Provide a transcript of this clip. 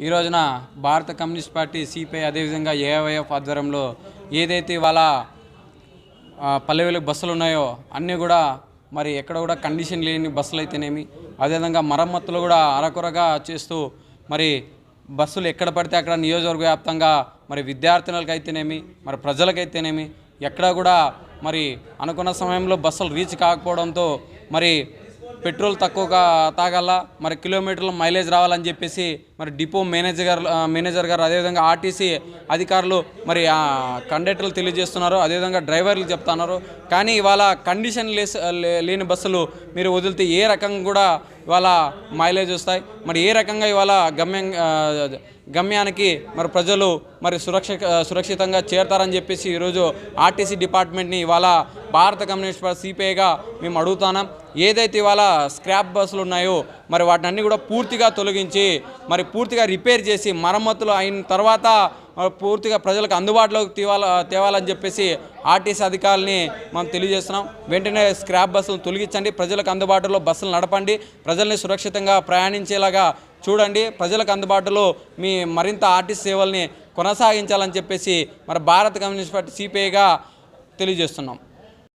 ఈ రోజున భారత కమ్యూనిస్ట్ పార్టీ సిపిఐ అదేవిధంగా ఏఐఎఫ్ ఆధ్వర్యంలో ఏదైతే ఇవాళ ఆ, బస్సులు ఉన్నాయో అన్నీ కూడా మరి ఎక్కడ కూడా కండిషన్ లేని బస్సులు అయితేనేమి అదేవిధంగా మరమ్మతులు కూడా అరకొరగా చేస్తూ మరి బస్సులు ఎక్కడ పడితే అక్కడ నియోజకవర్గ వ్యాప్తంగా మరి విద్యార్థినులకు అయితేనేమి మరి ప్రజలకైతేనేమి ఎక్కడ కూడా మరి అనుకున్న సమయంలో బస్సులు రీచ్ కాకపోవడంతో మరి పెట్రోల్ తక్కువగా తాగాల మరి కిలోమీటర్ల మైలేజ్ రావాలని చెప్పేసి మరి డిపో మేనేజర్ గారు మేనేజర్ గారు అదేవిధంగా ఆర్టీసీ అధికారులు మరి కండక్టర్లు తెలియజేస్తున్నారు అదేవిధంగా డ్రైవర్లు చెప్తున్నారు. కానీ ఇవాళ కండిషన్ లేస్ లేని బస్సులు మీరు వదిలితే ఏ రకంగా కూడా ఇవాళ మైలేజ్ వస్తాయి? మరి ఏ రకంగా ఇవాళ గమ్యం గమ్యానికి మరి ప్రజలు మరి సురక్ష సురక్షితంగా చేరతారని చెప్పేసి ఈరోజు ఆర్టీసీ డిపార్ట్మెంట్ని ఇవాళ భారత కమ్యూనిస్ట్ పార్టీ సిపిఐగా మేము అడుగుతున్నాం. ఏదైతే ఇవాళ స్క్రాప్ బస్సులు ఉన్నాయో మరి వాటిని కూడా పూర్తిగా తొలగించి మరి పూర్తిగా రిపేర్ చేసి మరమ్మతులు అయిన తర్వాత పూర్తిగా ప్రజలకు అందుబాటులోకి తేవాల తేవాలని చెప్పేసి ఆర్టీసీ అధికారులని మనం తెలియజేస్తున్నాం. వెంటనే స్క్రాప్ బస్సులు తొలగించండి. ప్రజలకు అందుబాటులో బస్సులు నడపండి. ప్రజల్ని సురక్షితంగా ప్రయాణించేలాగా చూడండి. ప్రజలకు అందుబాటులో మీ మరింత ఆర్టీసీ సేవల్ని కొనసాగించాలని చెప్పేసి మరి భారత కమ్యూనిస్ట్ పార్టీ సిపిఐగా తెలియజేస్తున్నాం.